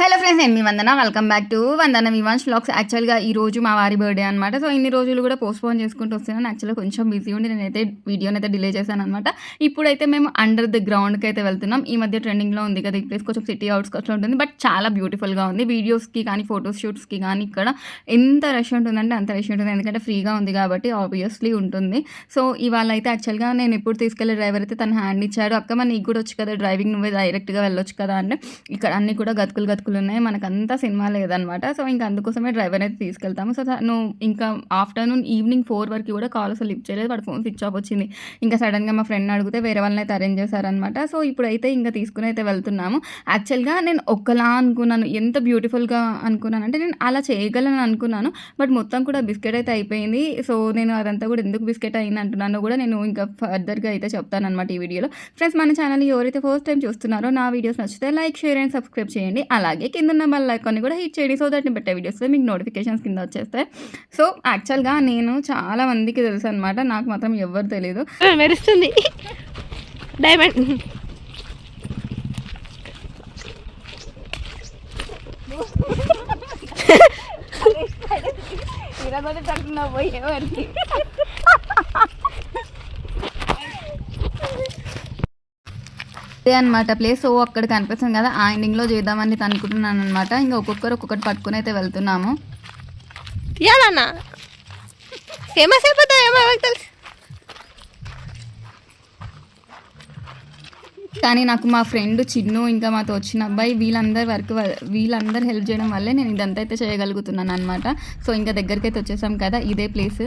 Hello friends నేను మీ Vandana. Welcome back to Vandana Vivaan's vlogs యాక్చువల్గా ఈ రోజు మా వారి బర్త్డే అనమాట సో ఇన్ని రోజులు కూడా పోస్ట్పోన్ చేసుకుంటూ వస్తున్నాను. యాక్చువల్గా కొంచెం బిజీ ఉండి నేనైతే వీడియోని అయితే డిలే చేశాను అనమాట ఇప్పుడైతే మేము అండర్ ది గ్రౌండ్కి అయితే వెళ్తున్నాం. ఈ మధ్య ట్రెండింగ్లో ఉంది కదా. ఈ ప్లేస్ కొంచెం సిటీ అవుట్స్కట్స్లో ఉంటుంది. బట్ చాలా బ్యూటిఫుల్గా ఉంది. వీడియోస్కి కానీ ఫోటో షూట్స్కి కానీ ఇక్కడ ఎంత రష్ ఉంటుందంటే అంత రష్ ఉంటుంది. ఎందుకంటే ఫ్రీగా ఉంది కాబట్టి ఆబ్వియస్లీ ఉంటుంది. సో ఇవాళ అయితే యాక్చువల్గా నేను ఎప్పుడు తీసుకెళ్ళే డ్రైవర్ అయితే తన హ్యాండ్ ఇచ్చాడు. అక్క మన నీకు కూడా వచ్చు కదా. డ్రైవింగ్ నువ్వే డైరెక్ట్గా వెళ్ళొచ్చు కదా అంటే ఇక్కడ అన్ని కూడా గతుకులు గతుకులు ఉన్నాయి మనకంతా సినిమా లేదనమాట. సో ఇంకా అందుకోసమే డ్రైవర్ అయితే తీసుకెళ్తాము. సో తను ఇంకా ఆఫ్టర్నూన్ ఈవినింగ్ ఫోర్ వరకు కూడా కాల్ అసలు లిఫ్ట్ చేయలేదు. వాడు ఫోన్ స్విచ్ ఆఫ్ వచ్చింది. ఇంకా సడన్గా మా ఫ్రెండ్ అడిగితే వేరే వాళ్ళని అయితే అరేంజ్ చేశారనమాట. సో ఇప్పుడైతే ఇంకా తీసుకుని అయితే వెళ్తున్నాము. యాక్చువల్గా నేను ఒకలా అనుకున్నాను. ఎంత బ్యూటిఫుల్గా అనుకున్నాను అంటే నేను అలా చేయగలను అనుకున్నాను. బట్ మొత్తం కూడా బిస్కెట్ అయితే అయిపోయింది. సో నేను అదంతా కూడా ఎందుకు బిస్కెట్ అయింది అంటున్నానో కూడా నేను ఇంకా ఫర్దర్గా అయితే చెప్తాను అనమాట ఈ వీడియోలో. ఫ్రెండ్స్ మన ఛానల్ ఎవరైతే ఫస్ట్ టైం చూస్తున్నారో నా వీడియోస్ నచ్చితే లైక్ షేర్ అండ్ సబ్స్క్రైబ్ చేయండి. అలాగే కింద ఉన్న బెల్ ఐకాన్ని కూడా హిట్ చేయండి. సో దట్ నేను పెట్టే వీడియోస్ మీకు నోటిఫికేషన్స్ కింద వచ్చేస్తాయి. సో యాక్చువల్గా నేను చాలా మందికి తెలుసు అనమాట నాకు మాత్రం ఎవరు తెలియదు మెరుస్తుంది. డైమండ్ అదే అనమాట ప్లేస్ సో అక్కడ కనిపిస్తుంది కదా ఆ ఎండింగ్లో చేద్దామని అనుకుంటున్నాను అనమాట ఇంకా ఒక్కొక్కరు ఒక్కొక్కటి పట్టుకుని అయితే వెళ్తున్నాము. ఇవ్వాలన్నా ఫేమస్ ఏమో తెలుసు. కానీ నాకు మా ఫ్రెండ్ చిన్ను ఇంకా మాతో వచ్చిన అబ్బాయి వీళ్ళందరి వర్క్ వీళ్ళందరూ హెల్ప్ చేయడం వల్లే నేను ఇదంతా అయితే చేయగలుగుతున్నాను అనమాట సో ఇంకా దగ్గరికి అయితే వచ్చేసాం కదా ఇదే ప్లేస్.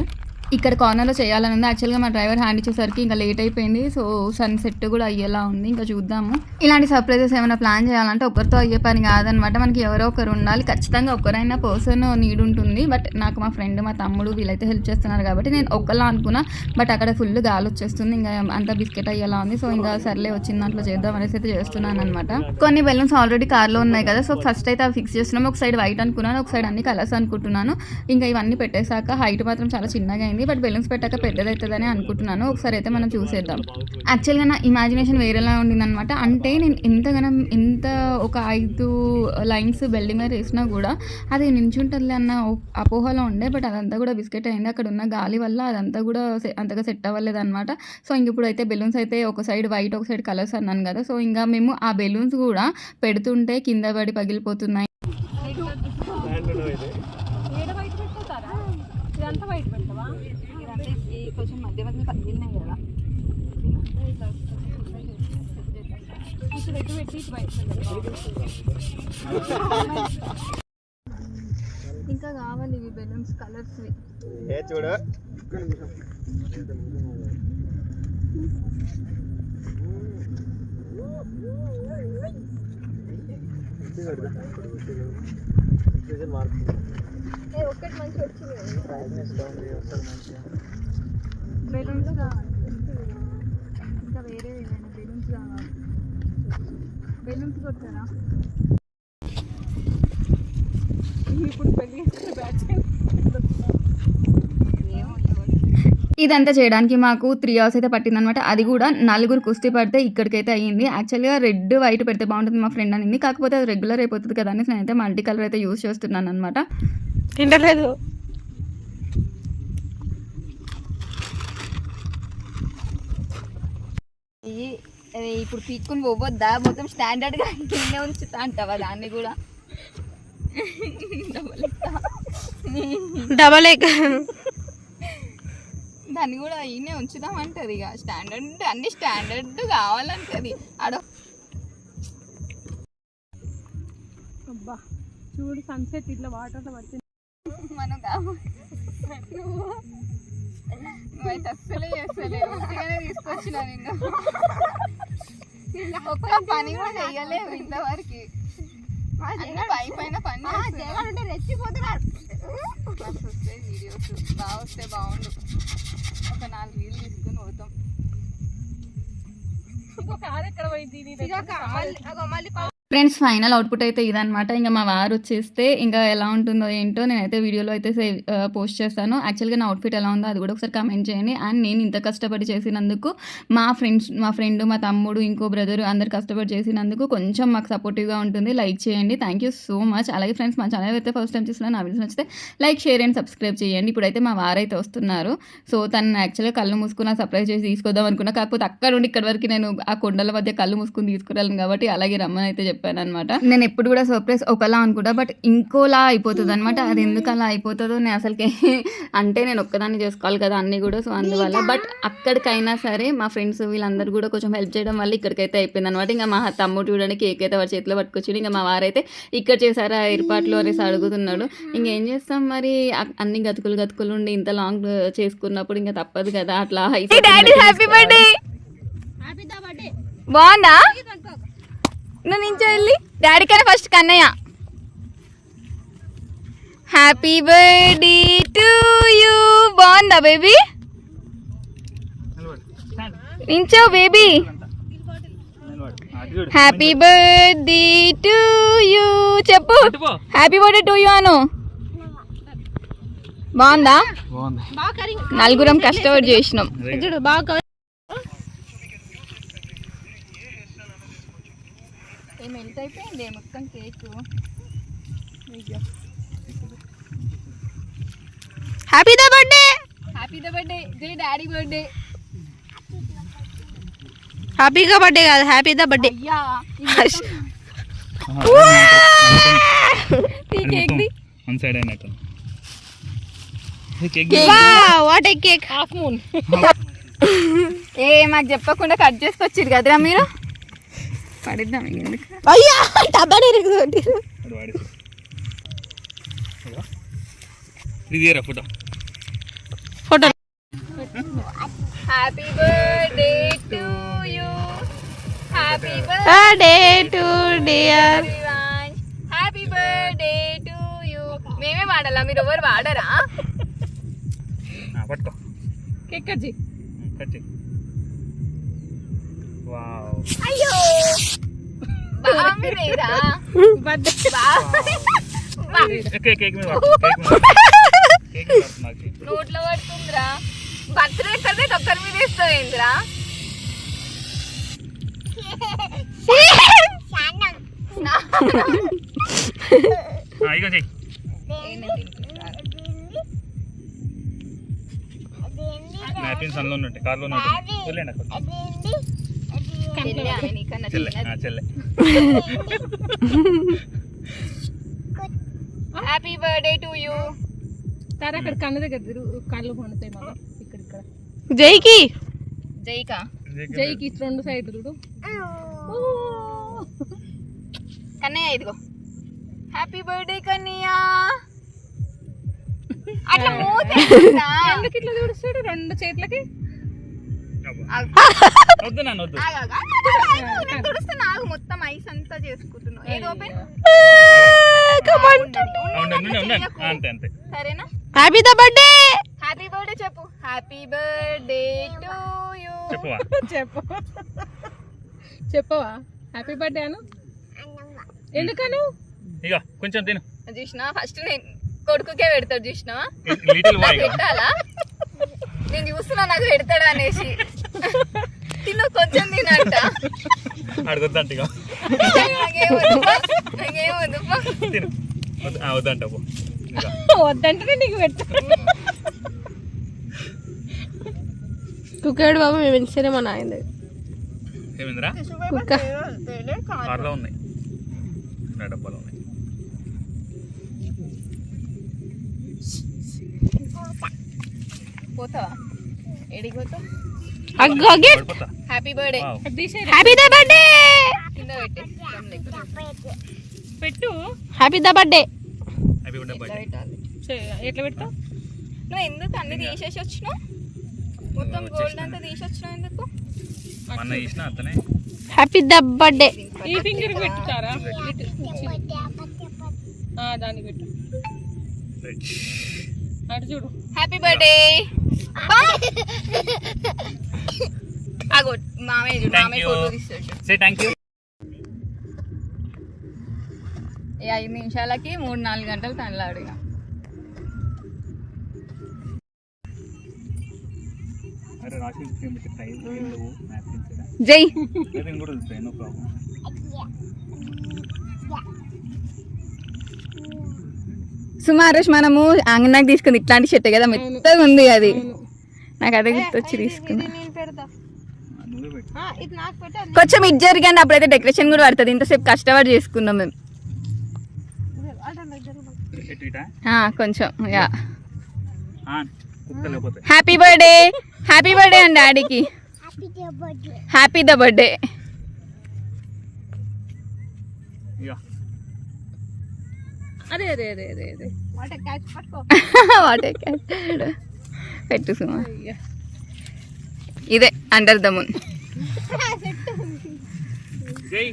ఇక్కడ కార్నర్లో చేయాలని ఉంది యాక్చువల్గా మా డ్రైవర్ హ్యాండ్ ఇచ్చేసరికి ఇంకా లేట్ అయిపోయింది. సో సన్ సెట్ కూడా అయ్యేలా ఉంది. ఇంకా చూద్దాము. ఇలాంటి సర్ప్రైజెస్ ఏమైనా ప్లాన్ చేయాలంటే ఒకరితో అయ్యే పని కాదనమాట. మనకి ఎవరో ఒకరు ఉండాలి. ఖచ్చితంగా ఒకరైనా పర్సన్ నీడ్ ఉంటుంది. బట్ నాకు మా ఫ్రెండ్ మా తమ్ముడు వీళ్ళైతే హెల్ప్ చేస్తున్నారు కాబట్టి నేను ఒక్కలా అనుకున్నా. బట్ అక్కడ ఫుల్ గాలి వచ్చేస్తుంది. ఇంకా అంత బిస్కెట్ అయ్యేలా ఉంది. సో ఇంకా సర్లే వచ్చిన దాంట్లో చేద్దాం అనేసి అయితే చేస్తున్నాను అనమాట కొన్ని బెలూన్స్ ఆల్రెడీ కార్లో ఉన్నాయి కదా. సో ఫస్ట్ అయితే అవి ఫిక్స్ చేస్తున్నాము. ఒక సైడ్ వైట్ అనుకున్నాను. ఒక సైడ్ అన్ని కలర్స్ అనుకుంటున్నాను. ఇంకా ఇవన్నీ పెట్టేశాక హైట్ మాత్రం చాలా చిన్నగా అయింది బట్ బెలూన్స్ పెట్టాక పెద్దది అవుతుందని అనుకుంటున్నాను. ఒకసారి అయితే మనం చూసేద్దాం. యాక్చువల్గా నా ఇమాజినేషన్ వేరేలా ఉండిందనమాట అంటే నేను ఎంతగానం ఎంత ఒక ఐదు లైన్స్ బెల్డింగ్ మీద వేసినా కూడా అది నించుంటుంది అన్న అపోహలో ఉండే. బట్ అదంతా కూడా బిస్కెట్ అయింది. అక్కడ ఉన్న గాలి వల్ల అదంతా కూడా అంతగా సెట్ అవ్వలేదు అనమాట సో ఇంక ఇప్పుడు అయితే బెలూన్స్ అయితే ఒక సైడ్ వైట్ ఒక సైడ్ కలర్స్ అన్నాను కదా. సో ఇంకా మేము ఆ బెలూన్స్ కూడా పెడుతుంటే కింద పడి పగిలిపోతున్నాయి. కొంచెం మధ్య మధ్య పగిలినాయి కదా. ఇంకా కావాలి ఇవి బెలూన్స్ కలర్స్ ఏ చూడు. ఒక్కటి మంచి వచ్చింది బెలూన్స్ కావాలి ఇంకా వేరే ఏమైనా బెలూన్స్ కావాలి. బెలూన్స్ కొట్టారా ఇప్పుడు పెళ్ళి ఇదంతా చేయడానికి మాకు త్రీ అవర్స్ అయితే పట్టిందనమాట అది కూడా నలుగురు కుస్తీ పడితే ఇక్కడికైతే అయ్యింది. యాక్చువల్గా రెడ్ వైట్ పెడితే బాగుంటుంది మా ఫ్రెండ్ అనింది. కాకపోతే అది రెగ్యులర్ అయిపోతుంది కదా అని నేనైతే మల్టీ కలర్ అయితే యూస్ చేస్తున్నాను అనమాట తింటలేదు ఇప్పుడు పీక్కుని పోవద్దా? మొత్తం స్టాండర్డ్గా కింద ఉంచుతా అంటావా దాన్ని కూడా? డబల్ ఎగ్ దాన్ని కూడా ఈయనే ఉంచుదాం అంటది ఇక. స్టాండర్డ్ అన్ని స్టాండర్డ్ కావాలంటది. ఆడ అబ్బా చూడు సన్సెట్ ఇట్లా వాటర్లో పడుతుంది. మనం కావాలి. నువ్వైతే అస్సలే చేస్తలేవు ఉట్టిగానే తీసుకొచ్చిన నిన్ను. ఒక్క పని కూడా చెయ్యలేవు ఇంతవరకు. పై పైన పని చేయాలంటే రెచ్చిపోతున్నాడు. వస్తాయి వీడియోస్ బాగా వస్తే బాగుండు. ఒక నాలుగు రీల్ తీసుకుని పోతాం. కారు ఎక్కడ పోయింది? మళ్ళీ ఫ్రెండ్స్ ఫైనల్ అవుట్పుట్ అయితే ఇదనమాట ఇంకా మా వారు వచ్చేస్తే ఇంకా ఎలా ఉంటుందో ఏంటో నేనైతే వీడియోలో అయితే సేవ్ పోస్ట్ చేస్తాను. యాక్చువల్గా నా అవుట్ఫిట్ ఎలా ఉందో అది కూడా ఒకసారి కమెంట్ చేయండి. అండ్ నేను ఇంత కష్టపడి చేసినందుకు మా ఫ్రెండ్స్ మా ఫ్రెండ్ మా తమ్ముడు ఇంకో బ్రదర్ అందరు కష్టపడి చేసినందుకు కొంచెం మాకు సపోర్టివ్గా ఉంటుంది. లైక్ చేయండి. Thank you so much. అలాగే ఫ్రెండ్స్ మా ఛానల్ అయితే ఫస్ట్ టైం చూసినా నా వీడియోస్ నచ్చితే లైక్ షేర్ అండ్ సబ్స్క్రైబ్ చేయండి. ఇప్పుడైతే మా వారైతే వస్తున్నారు. సో తను యాక్చువల్గా కళ్ళు మూసుకున్న సర్ప్రైజ్ చేసి తీసుకొద్దాం అనుకున్నా. కాకపోతే అక్కడ నుండి ఇక్కడ వరకు నేను ఆ కొండల మధ్య కళ్ళు మూసుకుని తీసుకురాలను కాబట్టి అలాగే రమ్మని అయితే చెప్పాను అనమాట నేను ఎప్పుడు కూడా సర్ప్రైజ్ ఒకలా అనుకుంటా బట్ ఇంకోలా అయిపోతుంది అనమాట అది ఎందుకు అలా అయిపోతుందో నేను అసలుకి అంటే నేను ఒక్కదాన్ని చేసుకోవాలి కదా అన్నీ కూడా సో అందువల్ల. బట్ అక్కడికైనా సరే మా ఫ్రెండ్స్ వీళ్ళందరూ కూడా కొంచెం హెల్ప్ చేయడం వల్ల ఇక్కడికైతే అయిపోయింది అనమాట ఇంకా మా తమ్ముడు చూడడానికి కేక్ అయితే వాడి చేతిలో పట్టుకొచ్చి ఇంకా మా వారైతే ఇక్కడ చేశారా ఏర్పాట్లు అనేసి అడుగుతున్నాడు. ఇంకేం చేస్తాం మరి? అన్ని గతుకులు గతుకులు ఉండి ఇంత లాంగ్ చేసుకున్నప్పుడు ఇంకా తప్పదు కదా అట్లా హ్యాపీ బర్త్డే బాగుందా? నువ్వు నించో వెళ్ళి. డాడీ కన్నా first Kannayya. Happy birthday to you బాగుందా baby నించో baby happy birthday to you చెప్పు. హ్యాపీ బర్త్డే టు యూ అను. బాగుందా? నలుగురం కష్టపడి చేసినాం చూడు బాగా మెల్ట్ అయిపోయింది మొత్తం cake? Happy the birthday happy the birthday జై డాడీ బర్త్డే హ్యాపీగా బర్త్డే కాదు happy the? Birthday one side అయినట్టు cake what a cake half moon ఏ మాకు చెప్పకుండా కట్ చేసుకొచ్చిరు కదరా మీరు? పడిద్దాం ఇంక ఎందుకు అయ్యా డబ్బాని ఇరుగుతుంది వాడేసి ఇది తీయరా photo photo happy birthday to you happy birthday to dear happy birthday to you మేమే వాడాలా? మీరు ఎవరు వాడరా? పట్టుకో. కేక్ కట్ చేయి. కట్ చేయి. మీద పట్టు నాకు. నోట్లో పడుతుందిరా బర్త్డే ఎక్కడైతే ఒక్కరి మీద ఇస్తావేంద్రా నాపిన్స్ అందులో ఉంటాయి కార్లో ఉంటాయి వెళ్ళండి అక్కడ happy birthday to you sir అక్కడ కన్ను దగ్గర కళ్ళు పండుతాయి మళ్ళీ ఇక్కడ ఇక్కడ. జైకి. జైకా? జైకి రెండు సైడ్ చూడు. కన్నయ్య ఇదిగో. హ్యాపీ బర్త్డే కన్నయ్య. అట్లా మూతే? ఎందుకు ఇట్లా చూడుస్తాడు రెండు చేతులకి? వద్దు నాన్న వద్దు. తుడుస్తున్నా, ఆగు, మొత్తం ఐస్ అంతా చేసుకుంటున్నావు. ఏది ఓపెన్ ఉండండి ఉండండి ఉండండి ఆ, అంతే అంతే. సరేనా? Happy the birthday happy birthday చెప్పు. హ్యాపీ బర్త్డే టు యూ చెప్పువా? చెప్పు. చెప్పవా? హ్యాపీ బర్త్డే అను? ఎందుకను? ఇక కొంచెం తిను. చూసినా ఫస్ట్ నేను కొడుకుకే పెడతాడు చూసినావా? లిటిల్ బాయ్ నాకు పెట్టాలా? నేను చూస్తున్నా నాకు పెడతాడు అనేసి. తినంట అడగొద్దంట వద్దంట వద్దంటే నీకు పెట్టు కుక్కాడు బాబు మేము ఇన్సరే మా నాయన ఏమైందిరా కుక్క కార్లో ఉన్నాయి డబ్బాలో ఉన్నాయి పోతావా ఎడికి పోతావు అగ్గు పడిపోతా happy birthday. Happy the birthday పెట్టు happy the birthday happy birthday boy పెట్టాలి? ఎట్లా పెడతావు? నువ్వు ఎందుకు అన్ని తీసేసి వచ్చినావు? మొత్తం గోల్డ్ అంతా తీసి వచ్చినావు ఎందుకు? హ్యాపీ ద బర్త్డే ఈ ఫింగర్ పెట్టుతారా? దానికి పెట్టు. అటు చూడు. హ్యాపీ బర్త్డే మామయ్య చూడు Thank మామయ్య you. ఫోటో తీస్తాడు సే థ్యాంక్ యూ ఈ ఐదు నిమిషాలకి మూడు నాలుగు గంటలు తనలాడు ఇక జై నేను కూడా వెళ్తాయి నో ప్రాబ్లం సుమారు మనము అంగనాకి తీసుకుంది ఇట్లాంటి షర్ట్ కదా మెత్తగా ఉంది అది నాకు అదే గుర్తొచ్చి తీసుకున్నా ఇది నేను పెడతా నువ్వే పెట్టు ఆ, ఇది నాకు పెట్టా కొంచెం ఇది జరిగండి అప్పుడైతే డెకరేషన్ కూడా పడుతుంది. ఇంతసేపు కష్టపడి చేసుకున్నాం మేము. కొంచెం yeah. Happy birthday happy birthday అండి డాడీకి. హ్యాపీ ద బర్త్డే ఇక అదే అదే అదే అదే అదే. వాటే క్యాచ్ పెట్టు సుమా. ఇదే అండర్ ద మూన్. జై.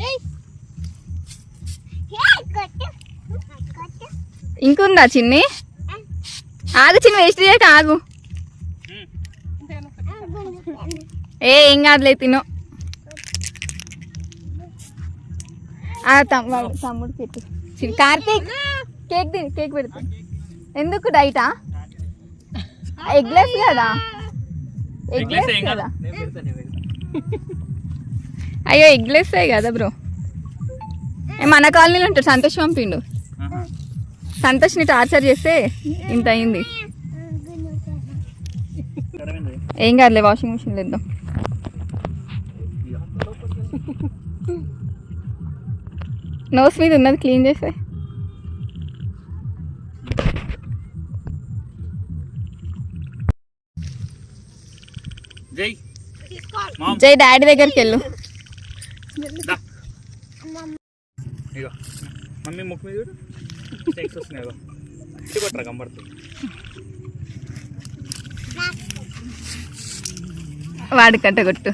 జై. ఇంకుందా చిన్ని? ఆగు చిన్ని వేస్ట్ చేయక ఆగు. ఏ ఏం కాదులే తిను. ఆ తమ్ముడు పెట్టు కార్తీక్ కేక్ తిని కేక్ పెడతా. ఎందుకు డైటా? ఎగ్లెస్ కదా? ఎగ్లెస్ కాదు. అయ్యో ఎగ్లెస్ కదా బ్రో ఏ, మన కాలనీలో ఉంటాడు సంతోష్ పంపిండు. సంతోష్ని టార్చర్ చేస్తే ఇంత అయింది. ఏం కాదులే వాషింగ్ మిషన్ ఇద్దాం. నోస్ మీద ఉన్నది క్లీన్ చేస్తే. జై. జై డాడీ దగ్గరికి వెళ్ళు. ఇగో. మమ్మీ ముక్కు మీద చూడు. స్నేక్స్ వస్తున్నాయి ఇగో. ఇటు కొట్టరా కంపడుతుంది వాడి కట్టగొట్టు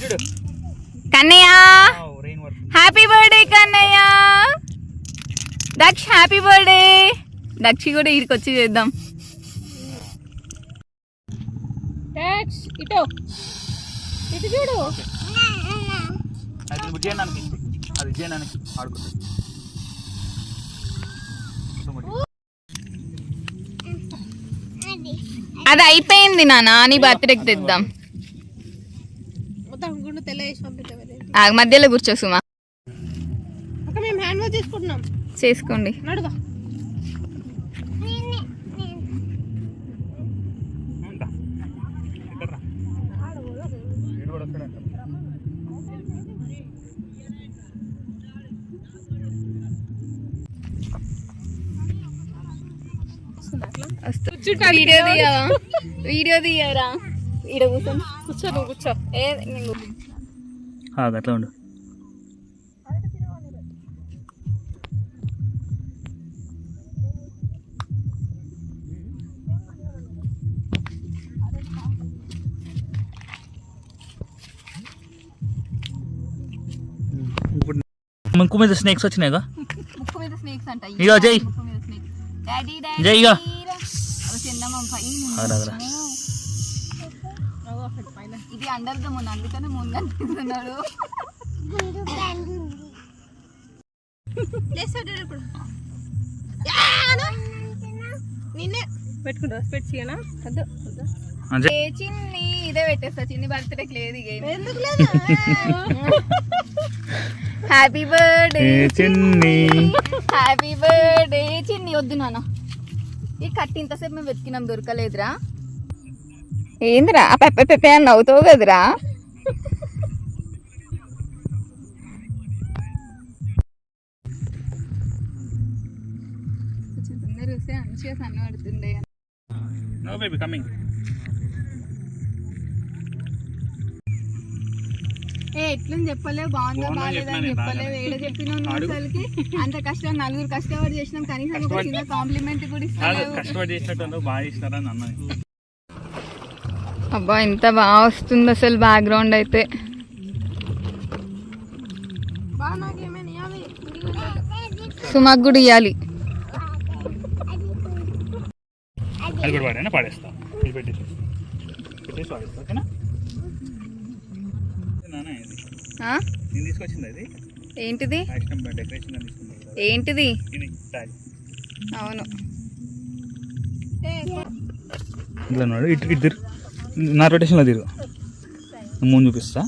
చూడు. కన్నయ్య! Happy birthday Kannayya! Daksha happy birthday Dakshi కూడా ఇక్కడికి వచ్చి చేద్దాం క్యాచ్ ఇటో. ఇటు చూడు. అది విజయనానికి అది విజయనానికి ఆడుకుంటుంది అది అయిపోయింది నాన్న నీ బర్త్డేకి తెద్దాం. మధ్యలో కూర్చో సుమా. అక్క మేము హ్యాండ్ వాష్ చేసుకుంటున్నాం. చేసుకోండి. వీడియో తీయవా వీడియో తీయరా ఈడ కూర్చొని కూర్చో నువ్వు కూర్చో ఏ నేను కూర్చో. ఆ, అట్లా ఉండు ఇప్పుడు ముక్కు మీద స్నేక్స్ వచ్చినాయిగా ముక్కు మీద స్నేక్స్ అంట ఇగో జై. ముక్కు మీద స్నేక్స్ డాడీ జై ఇగో. పైన ఇది అండర్ ద ముందు అందుకనే ముందు అనిపిస్తున్నాడు లేస్తాడు ఇప్పుడు నిన్నే. పెట్టుకుంటా పెట్టుకోనా వద్దు వద్దు. చిన్ని ఇదే పెట్టేస్తా. చిన్ని బర్త్డేకి లేదు హ్యాపీ బర్త్డే ఏ చిన్ని. Happy birthday Chinni. వద్దు నాన్న. ఈ కట్టి ఇంతసేపు మేము వెతికినాం దొరకలేదురా. ఏందిరా? పెప్ప పెప్ప అని నవ్వుతావు కదరా? వస్తే మంచిగా సన్న పడుతుండే నో బేబీ కమింగ్ ఏ ఎట్లని చెప్పలేవు బాగుందా బాగాలేదని చెప్పలేవు. ఏడ చెప్పినావు. అసలుకి? అంత కష్టం నలుగురు కష్టపడి చేసినాం కనీసం ఒక చిన్న కాంప్లిమెంట్ కూడా ఇస్తాను అబ్బా ఎంత బాగా వస్తుంది అసలు బ్యాక్గ్రౌండ్ అయితే. సుమాక్ కూడా ఇవ్వాలి అది కూడా పాడేనా పాడేస్తా. ఇది పెట్టేసి పెట్టేసి పాడేస్తా ఓకేనా? ఏంటిది. ఏంటిది? అవును. ఇట్లా ఉన్నాడు. ఇటు ఇటు తిరుగు నా రొటేషన్లో తిరుగు ముందు చూపిస్తా.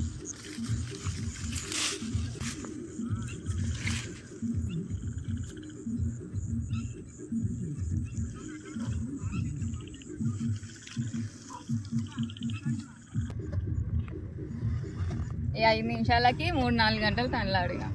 నిమిషాలకి మూడు నాలుగు గంటలు తనలాడిగా